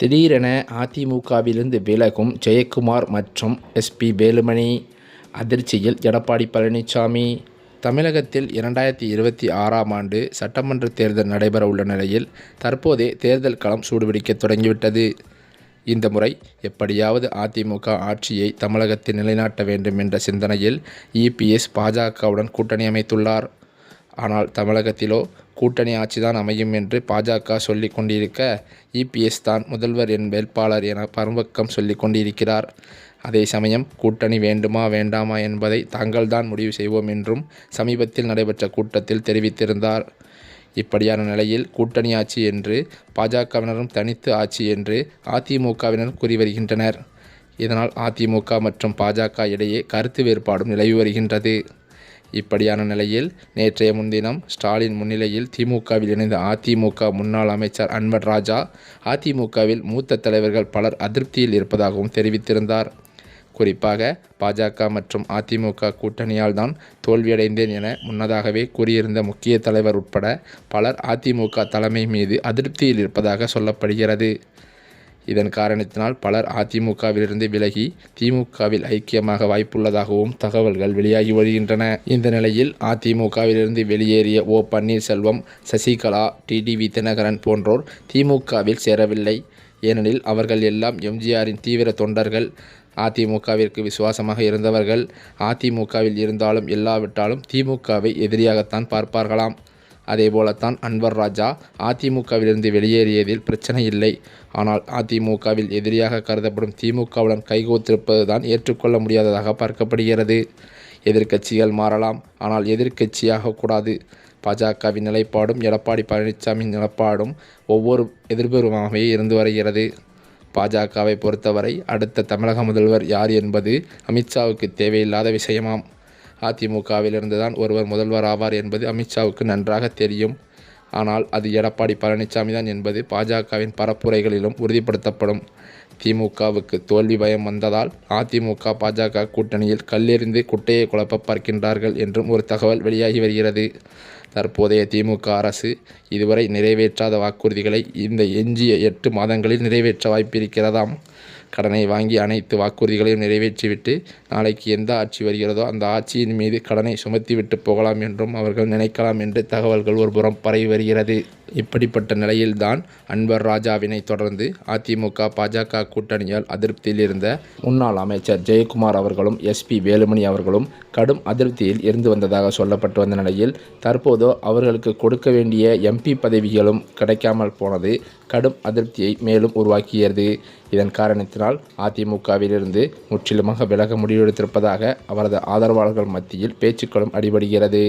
திடீரென அதிமுகவிலிருந்து விலகும் ஜெயக்குமார் மற்றும் எஸ்பி வேலுமணி. அதிர்ச்சியில் எடப்பாடி பழனிசாமி. தமிழகத்தில் இரண்டாயிரத்தி இருபத்தி ஆறாம் ஆண்டு சட்டமன்ற தேர்தல் நடைபெற உள்ள நிலையில் தற்போதே தேர்தல் களம் சூடுபிடிக்க தொடங்கிவிட்டது. இந்த முறை எப்படியாவது அதிமுக ஆட்சியை தமிழகத்தில் நிலைநாட்ட வேண்டும் என்ற சிந்தனையில் இபிஎஸ் பாஜகவுடன் கூட்டணி அமைத்துள்ளார். ஆனால் தமிழகத்திலோ கூட்டணி ஆட்சிதான் அமையும் என்று பாஜக சொல்லிக் கொண்டிருக்க இபிஎஸ் தான் முதல்வர் என் வேட்பாளர் என பரம்பக்கம் சொல்லிக் கொண்டிருக்கிறார். அதே சமயம் கூட்டணி வேண்டுமா வேண்டாமா என்பதை தாங்கள்தான் முடிவு செய்வோம் என்றும் சமீபத்தில் நடைபெற்ற கூட்டத்தில் தெரிவித்திருந்தார். இப்படியான நிலையில் கூட்டணி ஆட்சி என்று பாஜகவினரும் தனித்து ஆட்சி என்று அதிமுகவினர் கூறி வருகின்றனர். இதனால் அதிமுக மற்றும் பாஜக இடையே கருத்து வேறுபாடும் நிலவி வருகின்றது. இப்படியான நிலையில் நேற்றைய முன்தினம் ஸ்டாலின் முன்னிலையில் திமுகவில் இணைந்த அதிமுக முன்னாள் அமைச்சர் அன்வர் ராஜா அதிமுகவில் மூத்த தலைவர்கள் பலர் அதிருப்தியில் இருப்பதாகவும் தெரிவித்திருந்தார். குறிப்பாக பாஜக மற்றும் அதிமுக கூட்டணியால் தான் தோல்வியடைந்தேன் என முன்னதாகவே கூறியிருந்த முக்கிய தலைவர் உட்பட பலர் அதிமுக தலைமை மீது அதிருப்தியில் இருப்பதாக சொல்லப்படுகிறது. இதன் காரணத்தினால் பலர் அதிமுகவிலிருந்து விலகி திமுகவில் ஐக்கியமாக வாய்ப்புள்ளதாகவும் தகவல்கள் வெளியாகி வருகின்றன. இந்த நிலையில் அதிமுகவிலிருந்து வெளியேறிய ஓ பன்னீர்செல்வம் சசிகலா டிடிவி தினகரன் போன்றோர் திமுகவில் சேரவில்லை. ஏனெனில் அவர்கள் எல்லாம் எம்ஜிஆரின் தீவிர தொண்டர்கள். அதிமுகவிற்கு விசுவாசமாக இருந்தவர்கள். அதிமுகவில் இருந்தாலும் இல்லாவிட்டாலும் திமுகவை எதிரியாகத்தான் பார்ப்பார்களாம். அதேபோலத்தான் அன்வர் ராஜா அதிமுகவிலிருந்து வெளியேறியதில் பிரச்சனை இல்லை. ஆனால் அதிமுகவில் எதிரியாக கருதப்படும் திமுகவுடன் கைகோத்திருப்பது தான் ஏற்றுக்கொள்ள முடியாததாக பார்க்கப்படுகிறது. எதிர்க்கட்சிகள் மாறலாம். ஆனால் எதிர்க்கட்சியாக கூடாது. பாஜகவின் நிலைப்பாடும் எடப்பாடி பழனிசாமியின் நிலைப்பாடும் ஒவ்வொரு எதிர்புறமாகவே இருந்து வருகிறது. பாஜகவை பொறுத்தவரை அடுத்த தமிழக முதல்வர் யார் என்பது அமித்ஷாவுக்கு தேவையில்லாத விஷயமாம். அதிமுகவிலிருந்து தான் ஒருவர் முதல்வர் ஆவார் என்பது அமித்ஷாவுக்கு நன்றாக தெரியும். ஆனால் அது எடப்பாடி பழனிசாமி தான் என்பது பாஜகவின் பரப்புரைகளிலும் உறுதிப்படுத்தப்படும். திமுகவுக்கு தோல்வி பயம் வந்ததால் அதிமுக பாஜக கூட்டணியில் கல்லெறிந்து குட்டையை குழப்ப பார்க்கின்றார்கள் என்றும் ஒரு தகவல் வெளியாகி வருகிறது. தற்போதைய திமுக அரசு இதுவரை நிறைவேற்றாத வாக்குறுதிகளை இந்த எஞ்சிய எட்டு மாதங்களில் நிறைவேற்ற வாய்ப்பிருக்கிறதாம். கடனை வாங்கி அனைத்து வாக்குறுதிகளையும் நிறைவேற்றிவிட்டு நாளைக்கு எந்த ஆட்சி வருகிறதோ அந்த ஆட்சியின் மீது கடனை சுமத்திவிட்டு போகலாம் என்றும் அவர்கள் நினைக்கலாம் என்று தகவல்கள் ஒருபுறம் பரவி வருகிறது. இப்படிப்பட்ட நிலையில்தான் அன்வர் ராஜாவினை தொடர்ந்து அதிமுக பாஜக கூட்டணியால் அதிருப்தியில் இருந்த முன்னாள் அமைச்சர் ஜெயக்குமார் அவர்களும் எஸ்பி வேலுமணி அவர்களும் கடும் அதிருப்தியில் இருந்து வந்ததாக சொல்லப்பட்டு வந்த நிலையில் தற்போது அவர்களுக்கு கொடுக்க வேண்டிய எம்பி பதவிகளும் கிடைக்காமல் போனது கடும் அதிருப்தியை மேலும் உருவாக்கியது. இதன் காரணத்தினால் அதிமுகவிலிருந்து முற்றிலுமாக விலக முடிவெடுத்திருப்பதாக அவரது ஆதரவாளர்கள் மத்தியில் பேச்சுக்களும் அடிபடுகிறது.